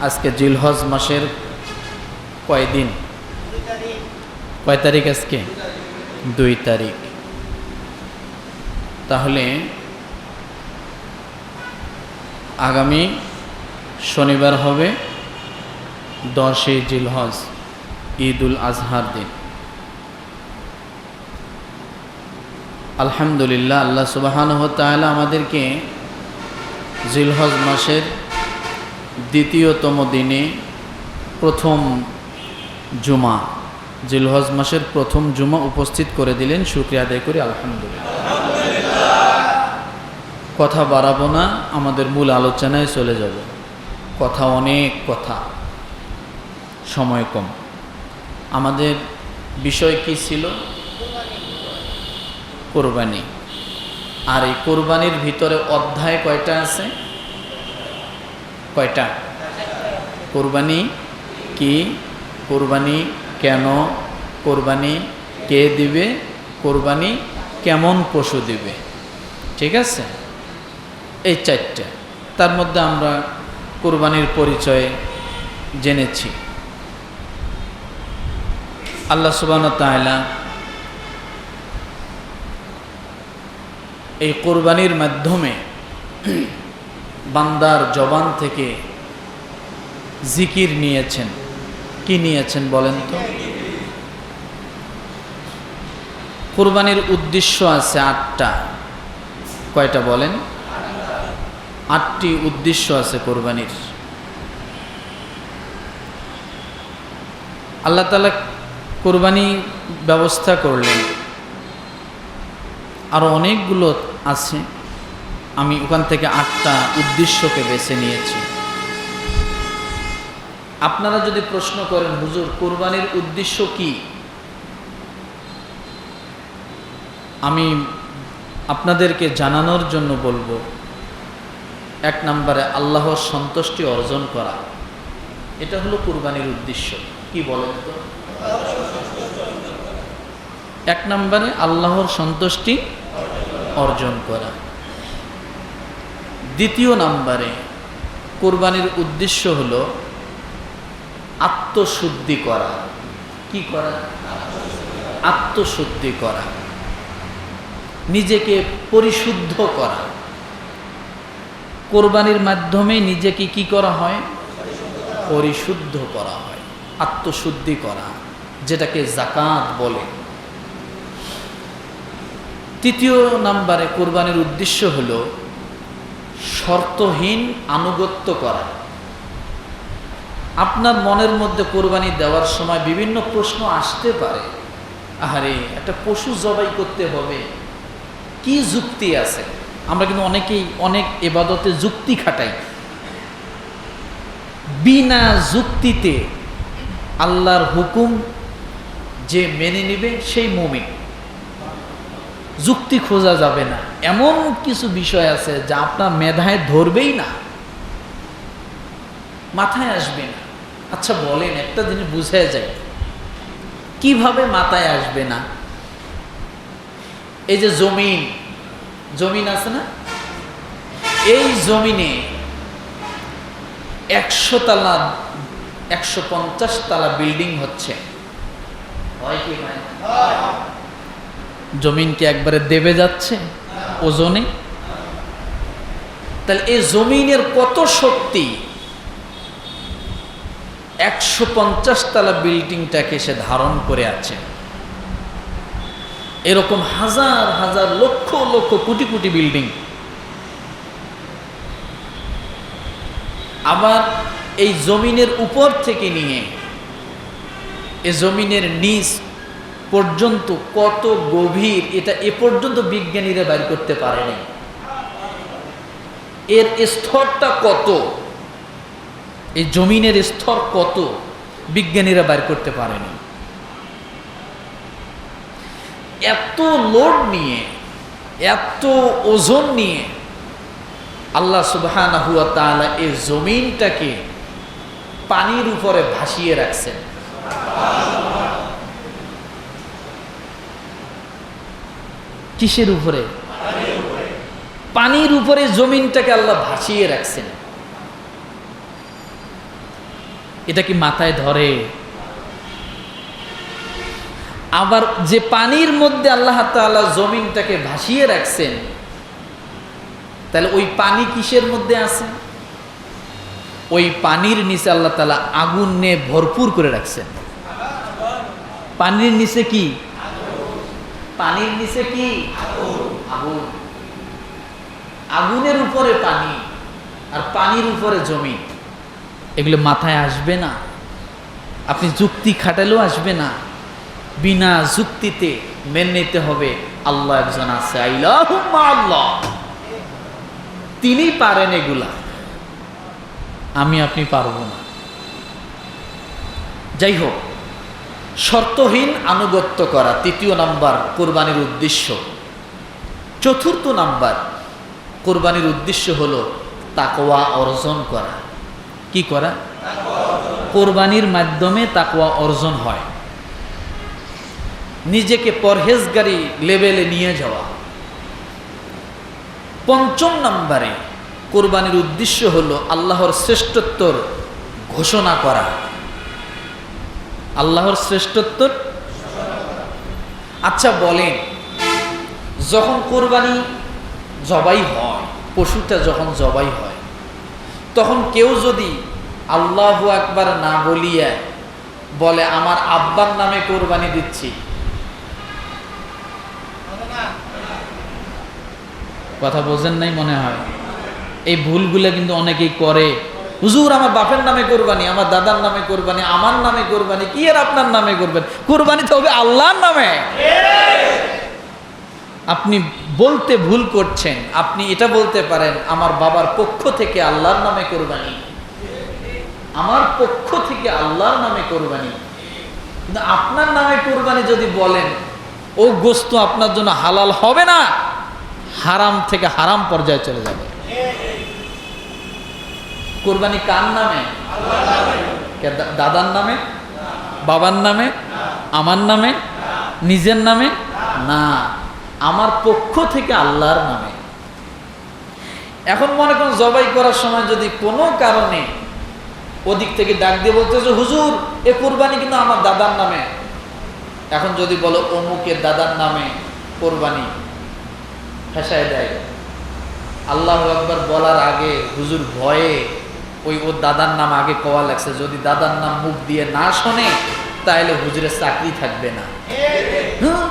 আজকে জিলহজ মাসের কয় দিন? কয় তারিখ আজকে? দুই তারিখ। তাহলে আগামী শনিবার হবে দশই জিলহজ ঈদ উল আজহার দিন। আলহামদুলিল্লাহ, আল্লাহ সুবাহান তাআলা আমাদেরকে জিলহজ মাসের দ্বিতীয়তম দিনে প্রথম জুমা। জিলহজ মাসের প্রথম জুমা উপস্থিত করে দিলেন, শুক্রিয়া আদায় করি, আলহামদুলিল্লাহ। কথা বাড়াবো না, আমাদের মূল আলোচনায় চলে যাব। কথা অনেক কথা, সময় কম। আমাদের বিষয় কি ছিল? কোরবানি। আর এই কোরবানির ভিতরে অধ্যায় কয়টা আছে? কয়টা? কোরবানি কি? কোরবানি কেন? কোরবানি কে দিবে? কোরবানি কেমন পশু দিবে? ঠিক আছে? এই চারটা। তার মধ্যে আমরা কোরবানির পরিচয় জেনেছি। আল্লাহ সুবান তাআলা এই কোরবানির মাধ্যমে বান্দার জবান থেকে জিকির নিয়েছেন। কি নিয়েছেন বলেন তো? কোরবানির উদ্দেশ্য আছে আটটা। কয়টা বলেন? আটটি উদ্দেশ্য আছে কোরবানির। আল্লাহ তালা কোরবানি ব্যবস্থা করলেন। আরও অনেকগুলো আছে। আমি ওখান থেকে আটটা উদ্দেশ্যকে বেছে নিয়েছি। আপনারা যদি প্রশ্ন করেন, হুজুর, কোরবানির উদ্দেশ্য কি? আমি আপনাদেরকে জানানোর জন্য বলব, এক নম্বরে আল্লাহর সন্তুষ্টি অর্জন করা। এটা হলো কোরবানির উদ্দেশ্য। কি বলেন তো? এক নম্বরে আল্লাহর সন্তুষ্টি অর্জন করা। দ্বিতীয় নাম্বারে কোরবানির উদ্দেশ্য হল আত্মশুদ্ধি করা। কি করা? আত্মশুদ্ধি করা। নিজেকে পরিশুদ্ধ করা। কোরবানির মাধ্যমে নিজেকে কি করা হয়? পরিশুদ্ধ করা হয়। আত্মশুদ্ধি করা, যেটাকে জাকাত বলে। তৃতীয় নাম্বারে কোরবানির উদ্দেশ্য হল শর্তহীন আনুগত্য করা। আপনার মনের মধ্যে কোরবানি দেওয়ার সময় বিভিন্ন প্রশ্ন আসতে পারে। আহারে, একটা পশু জবাই করতে হবে। কি যুক্তি আছে? আমরা কিন্তু অনেকেই অনেক এবাদতে যুক্তি খাটাই। বিনা যুক্তিতে আল্লাহর হুকুম যে মেনে নেবে সেই মুমিন। যুক্তি খোঁজা যাবে না। এমন কিছু বিষয় আছে যা আপনার মেধায় ধরবেই না। মাথায় আসবে না। আচ্ছা বলেন একটা জিনিস বুঝে যায়। কীভাবে মাথায় আসবে না? এই যে জমিন জমিন আছে না? এই জমিনে একশো তালা একশো পঞ্চাশ তালা বিল্ডিং হচ্ছে? জমিন কি একবারে দেবে যাচ্ছে? ওজনে? তাহলে এই জমিনের কত শক্তি? একশো তালা বিল্ডিংটাকে সে ধারণ করে আছে। এরকম হাজার হাজার লক্ষ লক্ষ কোটি কোটি বিল্ডিং। আবার এই জমিনের উপর থেকে নিয়ে, এ জমিনের নিচ পর্যন্ত কত গভীর, এটা এ পর্যন্ত বিজ্ঞানীরা বাইর করতে পারেনি এর স্তরটা কত? এই জমিনের স্তর কত? বিজ্ঞানীরা বাইর করতে পারেনি এত লোড নিয়ে, এত ওজন নিয়ে আল্লাহ তাআলা এই জমিনটাকে পানির উপরে ভাসিয়ে রাখছেন। কিসের উপরে? পানির উপরে জমিনটাকে আল্লাহ ভাসিয়ে রাখছেন। এটা কি মাথায় ধরে? আবার যে পানির মধ্যে আল্লাহ তাআলা জমিনটাকে ভাসিয়ে রাখছেন, তাহলে ওই পানি কিসের মধ্যে আছে? ওই পানির নিচে আল্লাহ তালা আগুন নিয়ে ভরপুর করে রাখছেন। পানির নিচে কি? পানির নিচে কি? আগুন। আগুনের উপরে পানি আর পানির উপরে জমি। এগুলো মাথায় আসবে না। আপনি যুক্তি খাটালেও আসবে না। বিনা যুক্তিতে মেনে নিতে হবে। আল্লাহ একজন আছে। আল্লাহ। তিনি পারেন এগুলা। আমি আপনি পারব না। যাই হোক শর্তহীন আনুগত্য করা, তৃতীয় নাম্বার কোরবানির উদ্দেশ্য। চতুর্থ নাম্বার কোরবানির উদ্দেশ্য হল তাকোয়া অর্জন করা। কি করা? কোরবানির মাধ্যমে তাকওয়া অর্জন হয়। নিজেকে পরহেজগারি লেভেলে নিয়ে যাওয়া। পঞ্চম নাম্বারে কোরবানির উদ্দেশ্য হলো আল্লাহর শ্রেষ্ঠত্বর ঘোষণা করা। আল্লাহর শ্রেষ্ঠত্ব? আচ্ছা বলেন, যখন কোরবানি জবাই হয়, পশুটা যখন জবাই হয়, তখন কেউ যদি আল্লাহ একবার না বলিয়া বলে, আমার আব্বার নামে কোরবানি দিচ্ছি। কথা বোঝেন নাই মনে হয়? এই ভুলগুলো কিন্তু অনেকেই করে। হুজুর, আমার বাপের নামে কোরবানি, আমার দাদার নামে কোরবানি, আমার নামে কোরবানি, কি আর আপনার নামে করবেন? কোরবানি তো হবে আল্লাহর নামে। আপনি বলতে ভুল করছেন, আপনি এটা বলতে পারেন, আমার বাবার পক্ষ থেকে আল্লাহর নামে কোরবানি। আমার পক্ষ থেকে আল্লাহর নামে কোরবানি। কিন্তু আপনার নামে কোরবানি যদি বলেন, ও গোস্ত আপনার জন্য হালাল হবে না, হারাম থেকে হারাম পর্যায়ে চলে যাবে। কোরবানি কার নামে? দাদার নামে? বাবার নামে? আমার নামে? নিজের নামে? না, আমার পক্ষ থেকে আল্লাহর নামে। এখন মনে করুন জবাই করার সময় যদি কোনো কারণে ওদিক থেকে ডাক দিয়ে বলতে যে, হুজুর, এ কোরবানি কিন্তু আমার দাদার নামে। এখন যদি বলো অমুকের দাদার নামে কোরবানি ফেসায় দেয়। আল্লাহ একবার বলার আগে হুজুর ভয়ে ওই ওর দাদার নাম আগে কওয়া লাগছে। যদি দাদার নাম মুখ দিয়ে না শোনে তাহলে হুজুরের চাকরি থাকবে না। হ্যাঁ?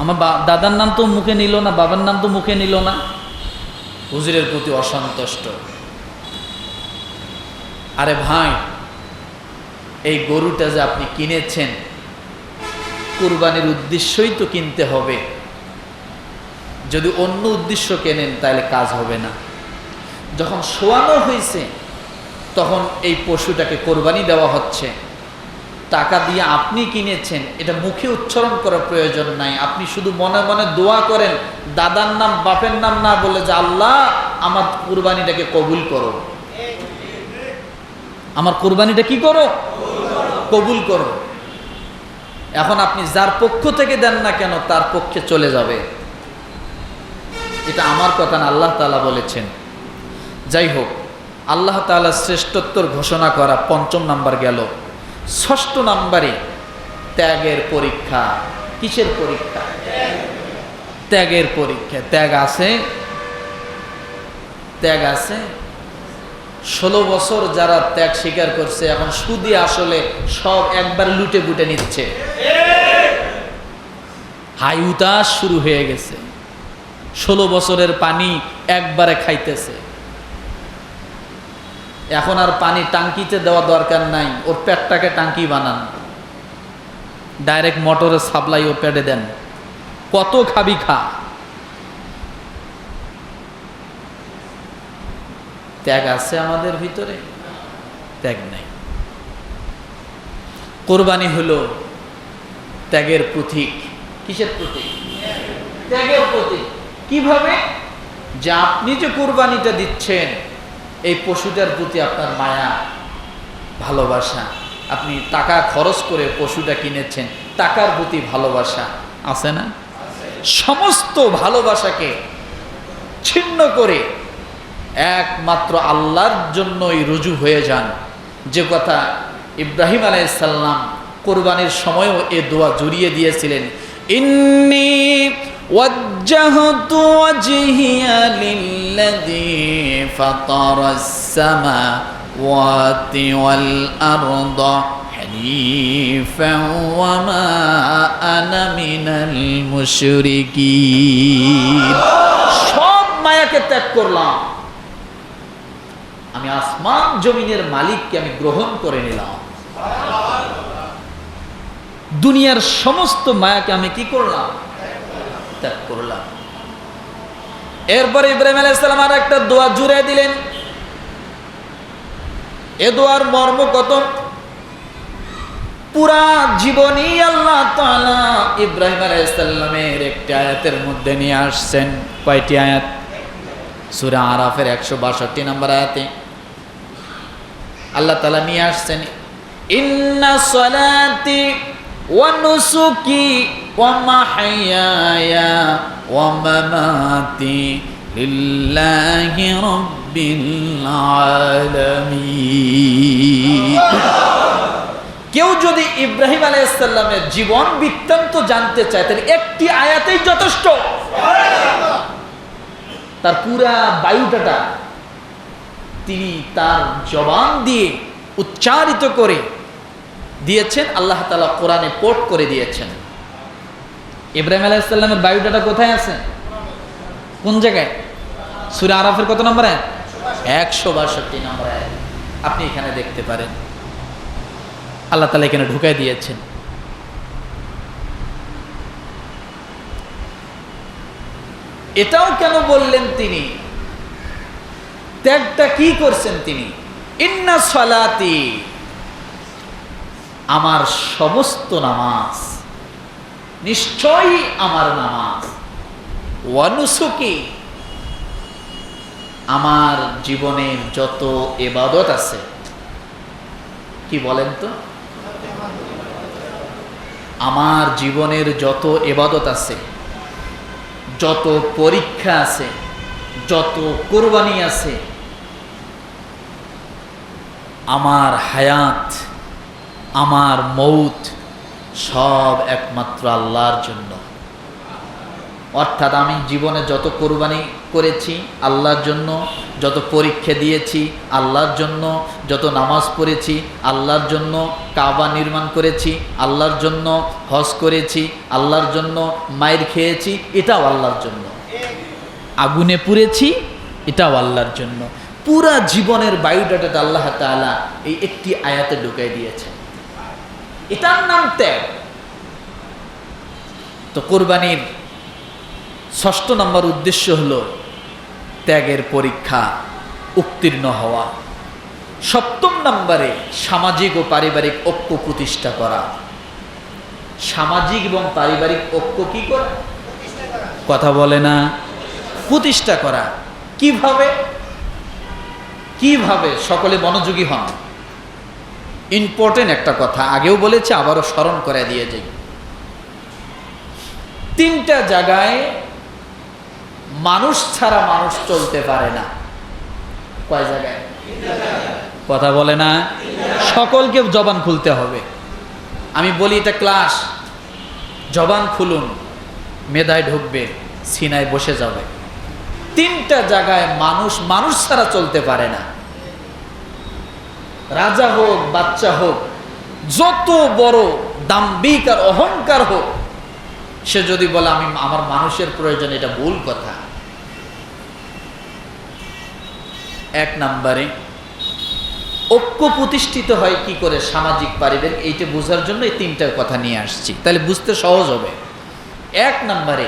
আমার দাদার নাম তো মুখে নিল না, বাবার নাম তো মুখে নিল না। হুজুরের প্রতি অসন্তুষ্ট। আরে ভাই, এই গরুটা যে আপনি কিনেছেন, কুরবানির উদ্দেশ্যই তো কিনতে হবে। যদি অন্য উদ্দেশ্য কেনেন তাহলে কাজ হবে না। যখন শোয়ানো হয়েছে, তখন এই পশুটাকে কোরবানি দেওয়া হচ্ছে। টাকা দিয়ে আপনি কিনেছেন, এটা মুখে উচ্চারণ করার প্রয়োজন নাই। আপনি শুধু মনে মনে দোয়া করেন, দাদার নাম, বাপের নাম না বলে যে, আল্লাহ, আমার কোরবানিটাকে কবুল করো। আমার কোরবানিটা কি করো? কবুল করো। এখন আপনি যার পক্ষ থেকে দেন না কেন, তার পক্ষে চলে যাবে। এটা আমার কথা না, আল্লাহ তালা বলেছেন। যাই হোক, আল্লাহ তাআলা শ্রেষ্ঠত্বর ঘোষণা করা পঞ্চম নাম্বার গেল। ষষ্ঠ নাম্বারে ত্যাগের পরীক্ষা। কিসের পরীক্ষা? ত্যাগের পরীক্ষা। ত্যাগ আছে? ত্যাগ আছে? ষোলো বছর যারা ত্যাগ স্বীকার করছে, এখন সুদি আসলে সব একবার লুটে বুটে নিচ্ছে। হাই উতাস শুরু হয়ে গেছে। ষোলো বছরের পানি একবারে খাইতেছে। এখন আর পানি টাঙ্কিতে দেওয়া দরকার নাই। ওর পেটটাকে টাঙ্কি বানান। ডাইরেক্ট মোটরের সাপ্লাই ওর পেটে দেন। কত খাবি খা। ত্যাগ আছে আমাদের ভিতরে? ত্যাগ নেই। কোরবানি হলো ত্যাগের প্রতীক। কিসের প্রতীক? ত্যাগের প্রতীক। কীভাবে? যে আপনি যে কোরবানিটা দিচ্ছেন এই পশুটার প্রতি আপনার মায়া, ভালোবাসা, আপনি টাকা খরচ করে পশুটা কিনেছেন, টাকার প্রতি ভালোবাসা আছে না? সমস্ত ভালোবাসাকে ছিন্ন করে একমাত্র আল্লাহর জন্যই রুজু হয়ে যান। যে কথা ইব্রাহিম আলাইসাল্লাম কোরবানির সময়ও এ দোয়া জুড়িয়ে দিয়েছিলেন। ইন্নি وجهت وجهي للذي فطر السماوات والأرض حنيفا وما أنا من المشركين সব মায়াকে ত্যাগ করলাম আমি আসমান জমিনের মালিককে আমি গ্রহণ করে নিলাম দুনিয়ার সমস্ত মায়াকে আমি কি করলাম ত্যাগ করলাম। এরপরে ইব্রাহিম আলাইসালাম আর একটা দোয়া জুড়ে দিলেন। এ দোয়ার মর্ম কত? পুরা জীবনী আল্লাহ ইব্রাহিম আলাইসাল্লামের একটি আয়াতের মধ্যে নিয়ে আসছেন। কয়টি আয়াত? সুরা আরাফের একশো বাষট্টি নম্বর আয়াতে। আল্লাহ তালা নিয়ে আসছেন, ইন্না সলাতি ওয়া কেউ যদি ইব্রাহিম আলাইসাল্লামের জীবন বৃত্তান্ত জানতে চায়, তাহলে একটি আয়াতেই যথেষ্ট। তার পুরা বায়ুটাটা তিনি তার জবান দিয়ে উচ্চারিত করে দিয়েছেন, আল্লাহ তালা কোরআনে পোর্ট করে দিয়েছেন। ইব্রাহিম আলাইসাল্লামের বায়ুটাটা কোথায় আছে? কোন জায়গায়? সুরা আরাফের কত নম্বর? একশো বাষট্টি নম্বর। আপনি এখানে দেখতে পারেন। আল্লাহ তালা এখানে ঢুকাই দিয়েছেন। এটাও কেন বললেন তিনি? ত্যাগটা কি করছেন তিনি? ইন্না সলাতি, আমার সমস্ত নামাজ নিশ্চয়ই আমার নামাজ। ওয়ানুসুকি, আমার জীবনের যত এবাদত আছে। কি বলেন তো? আমার জীবনের যত এবাদত আছে, যত পরীক্ষা আছে, যত কোরবানি আছে, আমার হায়াত, আমার মৌত সব একমাত্র আল্লাহর জন্য। অর্থাৎ আমি জীবনে যত কোরবানি করেছি, আল্লাহর জন্য, যত পরীক্ষা দিয়েছি, আল্লাহর জন্য, যত নামাজ পড়েছি, আল্লাহর জন্য, কাবা নির্মাণ করেছি, আল্লাহর জন্য, হজ করেছি, আল্লাহর জন্য, মায়ের খেয়েছি, এটাও আল্লাহর জন্য। আগুনে পুড়েছি, এটাও আল্লাহর জন্য। পুরা জীবনের বায়ুডাটাতে আল্লাহ তাআলা এই একটি আয়াতে ঢুকাই দিয়েছেন। এটার নাম ত্যাগ। তো কোরবানির ষষ্ঠ নম্বর উদ্দেশ্য হলো ত্যাগের পরীক্ষা, উত্তীর্ণ হওয়া। সপ্তম নম্বরে সামাজিক ও পারিবারিক ঐক্য প্রতিষ্ঠা করা। সামাজিক এবং পারিবারিক ঐক্য কি করা? কথা বলে না। প্রতিষ্ঠা করা। কীভাবে? কীভাবে? সকলে মনোযোগী হন। ইম্পর্টেন্ট একটা কথা। আগেও বলেছে, আবারও স্মরণ করে দিয়ে যাই। তিনটা জায়গায় মানুষ ছাড়া মানুষ চলতে পারে না। কয় জায়গায়? কথা বলে না। সকলকে জবান খুলতে হবে। আমি বলি, এটা ক্লাস। জবান খুলুন, মেধায় ঢুকবে, সিনায় বসে যাবে। তিনটা জায়গায় মানুষ মানুষ ছাড়া চলতে পারে না। রাজা হোক, বাচ্চা হোক, যত বড় দাম্বিক আর অহংকার হোক, সে যদি বলে, আমি আমার মানুষের প্রয়োজন এটা ভুল কথা। এক নম্বরে, ঐক্য প্রতিষ্ঠিত হয় কি করে সামাজিক পারিবারিক, এইটা বোঝার জন্য এই তিনটা কথা নিয়ে আসছি। তাহলে বুঝতে সহজ হবে। এক নম্বরে,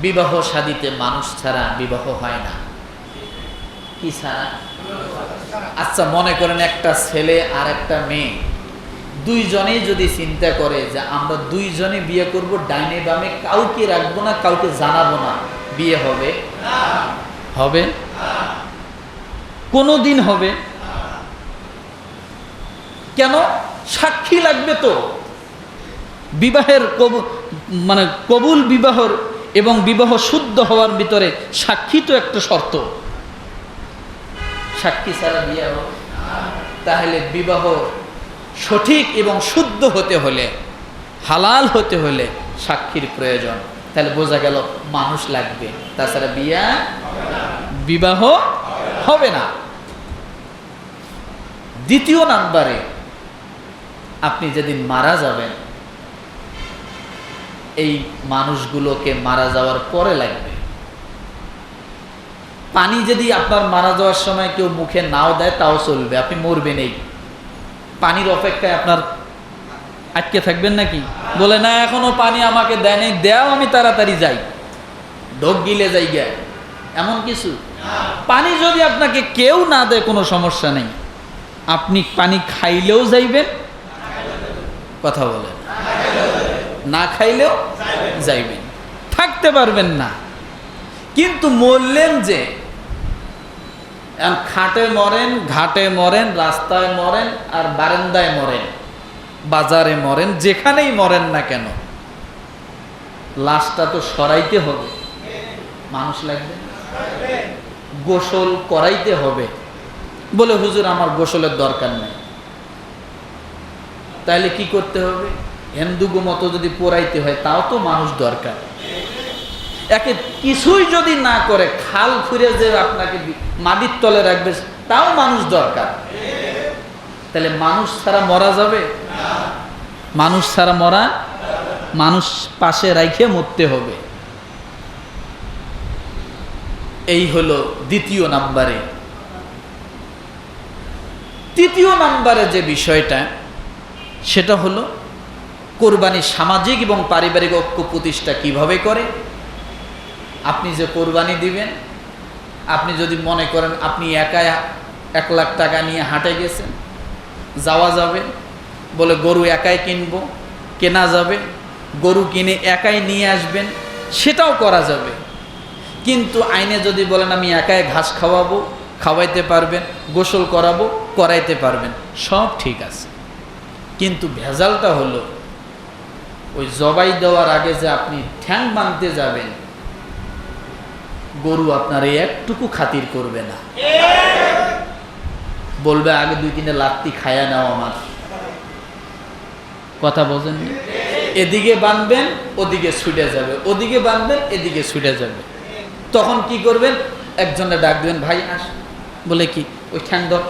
বিবাহ শাদিতে মানুষ ছাড়া বিবাহ হয় না। কি ছাড়া? আচ্ছা মনে করেন একটা ছেলে আর একটা মেয়ে। দুইজনেই যদি চিন্তা করে যে আমরা দুইজনে বিয়ে করব, ডাইনে বামে কাউকে রাখব না, কাউকে জানাব না, বিয়ে হবে? হবে? কোনো দিন হবে। কেন? সাক্ষী লাগবে তো। বিবাহের কবু- মানে কবুল বিবাহর এবং বিবাহ শুদ্ধ হওয়ার ভিতরে সাক্ষী তো একটা শর্ত। সাক্ষী ছাড়া বিয়ে হবে। তাহলে বিবাহ সঠিক এবং শুদ্ধ হতে হলে, হালাল হতে হলে সাক্ষীর প্রয়োজন। তাহলে বোঝা গেল মানুষ লাগবে। তাছাড়া বিয়া বিবাহ হবে না। দ্বিতীয় নাম্বারে আপনি যেদিন মারা যাবেন, এই মানুষগুলোকে মারা যাওয়ার পরে লাগবে। পানি যদি আপনার মারা যাওয়ার সময় কেউ মুখে নাও দেয়, তাও চলবে। আপনি মরবেন এই। পানির অপেক্ষায় আপনার আটকে থাকবেন নাকি? বলে, না, এখনও পানি আমাকে দেয় নাই, দেও, আমি তাড়াতাড়ি যাই। ঢোক গিলে যাই গে এমন কিছু? পানি যদি আপনাকে কেউ না দেয়, কোনো সমস্যা নেই। আপনি পানি খাইলেও যাইবেন, কথা বলেন না খাইলেও যাইবেন। থাকতে পারবেন না। কিন্তু মরলেন যে এখন খাটে মরেন, ঘাটে মরেন, রাস্তায় মরেন আর বারান্দায় মরেন, বাজারে মরেন, যেখানেই মরেন না কেন। লাশটা তো সরাইতে হবে। মানুষ লাগবে। গোসল করাইতে হবে। বলে, হুজুর, আমার গোসলের দরকার নেই। তাহলে কি করতে হবে? হিন্দুগো মতো যদি পোড়াইতে হয়, তাও তো মানুষ দরকার। একে কিছুই যদি না করে, খাল ফুরে যে আপনাকে মাটির তলে রাখবে, তাও মানুষ দরকার। তাহলে মানুষ ছাড়া মরা যাবে? মানুষ ছাড়া মরা, মানুষ পাশে রাইখে মরতে হবে। এই হলো দ্বিতীয় নাম্বারে। তৃতীয় নাম্বারে যে বিষয়টা, সেটা হলো কোরবানি সামাজিক এবং পারিবারিক ঐক্য প্রতিষ্ঠা কীভাবে করে? আপনি যে কোরবানি দিবেন, আপনি যদি মনে করেন আপনি একাই এক লাখ টাকা নিয়ে হাটে গেছেন, যাওয়া যাবে, বলে গরু একাই কিনবো, কেনা যাবে, গরু কিনে একাই নিয়ে আসবেন, সেটাও করা যাবে। কিন্তু আইনে যদি বলেন আমি একাই ঘাস খাওয়াবো, খাওয়াইতে পারবেন, গোসল করাবো, করাইতে পারবেন, সব ঠিক আছে। কিন্তু ভেজালটা হলো, ওই জবাই দেওয়ার আগে যে আপনি ঠ্যাং বাঁধতে যাবেন গরু আপনার এই একটুকু খাতির করবে না। বলবে, আগে দুই তিনটে লাত্তি খায়া নাও আমার। কথা বোঝেন এদিকে বাঁধবেন, ওদিকে ছুটে যাবে। ওদিকে বাঁধবেন, এদিকে ছুটে যাবে। তখন কি করবেন? একজনে ডাক দেবেন, ভাই, আস। বলে কি, ওই ঠ্যাং ধর,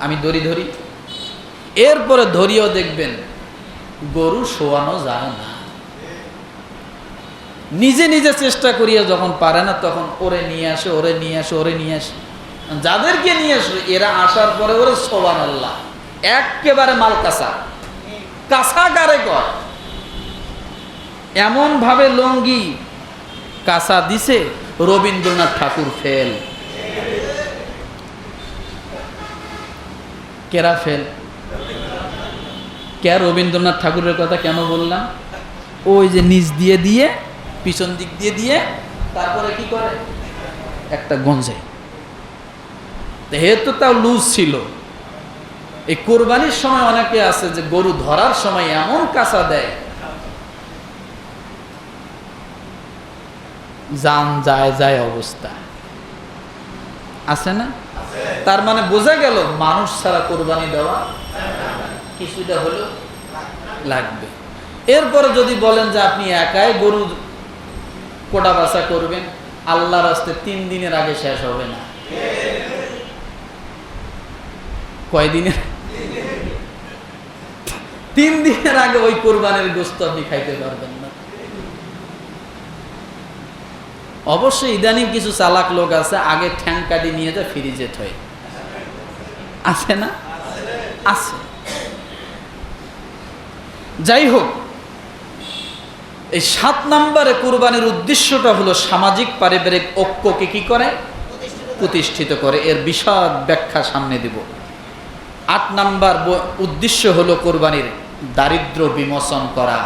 আমি দড়ি ধরি। এরপরে ধরিয়েও দেখবেন, গরু শোয়ানো যায় না। নিজে নিজে চেষ্টা করিয়া যখন পারে না, তখন ওরে নিয়ে আসে, ওরে নিয়ে আসে, ওরে নিয়ে আসে। যাদেরকে নিয়ে আসবে এরা আসার পরে ওরে সোবান আল্লাহ একেবারে মাল কাঁচা। কাঁচা গারে কর এমন ভাবে লঙ্গি কাঁচা দিছে, রবীন্দ্রনাথ ঠাকুর ফেল। কেরা ফেল? কে রবীন্দ্রনাথ ঠাকুরের কথা কেন বললাম? ওই যে নিচ দিয়ে দিয়ে পিছন দিক দিয়ে দিয়ে তারপরে কি করে? একটা গঞ্জে। যেহেতু তাও লুজ ছিল, এই কোরবানির সময় অনেকে আছে যে গরু ধরার সময় এমন কাঁচা দেয়, যান যায় যায় অবস্থা। আছে না? তার মানে বোঝা গেল, মানুষ ছাড়া কোরবানি দেওয়া কিছুটা হলেও লাগবে। এরপরে যদি বলেন যে আপনি একাই গরু কোটা বাসা করবেন, আল্লাহর রাস্তে তিন দিনের আগে শেষ হবে না। কয়দিনের তিন দিনের আগে ওই কোরবানের গোস্ত আপনি খাইতে পারবেন না। অবশ্যই ইদানিং কিছু চালাক লোক আছে, আগে ঠ্যাং কাটি নিয়ে যায় ফ্রিজে থয় আছে না? আছে। যাই হোক এই সাত নম্বরে কোরবানির উদ্দেশ্যটা হলো সামাজিক পারিবারিক ঐক্যকে কি করে? প্রতিষ্ঠিত করে। এর বিশদ ব্যাখ্যা সামনে দেব। আট নাম্বার উদ্দেশ্য হলো কোরবানির দারিদ্র বিমোচন করা।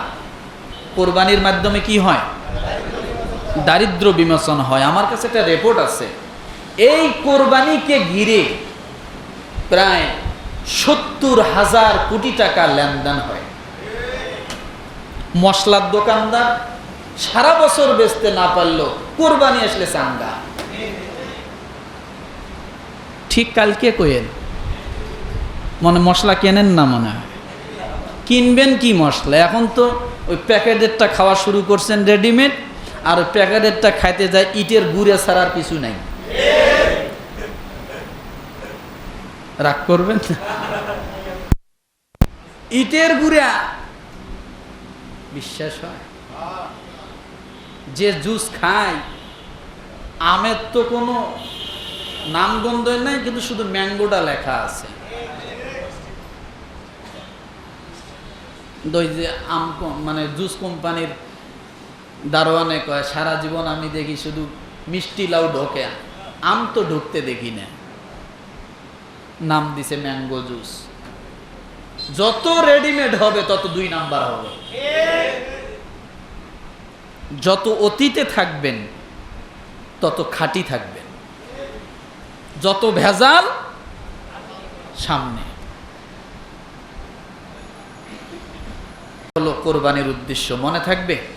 কোরবানির মাধ্যমে কি হয়? দারিদ্র বিমোচন হয়। আমার কাছে একটা রিপোর্ট আছে। এই কোরবানিকে ঘিরে প্রায় সত্তর হাজার কোটি টাকা লেনদেন হয়। মশলার দোকানদার সারা বছর বেচতে না পারলেও কোরবানি আসলে চাঙ্গা। ঠিক কালকে কোয়েন মনে মশলা কেনেন না মনে হয়? কিনবেন কি মশলা? এখন তো ওই প্যাকেটেরটা খাওয়া শুরু করছেন রেডিমেড, আর প্যাকেটেরটা খাইতে যায় ইটের গুড়ে ছাড়ার কিছু নাই। রাগ করবেন? ইটের গুড়া বিশ্বাস হয়? যে জুস খায়, আমের তো কোনো নামগন্ধ নাই, কিন্তু শুধু ম্যাঙ্গোটা লেখা আছে। আম মানে জুস কোম্পানির দারোয়ানে কয়, সারা জীবন আমি দেখি শুধু মিষ্টি লাউ ঢোকে, আম তো ঢুকতে দেখি না নাম দিছে ম্যাঙ্গো জুস। যত রেডিমেড হবে, তত দুই নাম্বার হবে। যত অতীতে থাকবেন, তত খাঁটি থাকবেন। যত ভেজাল, সামনে। হলো কোরবানির উদ্দেশ্য। মনে থাকবে?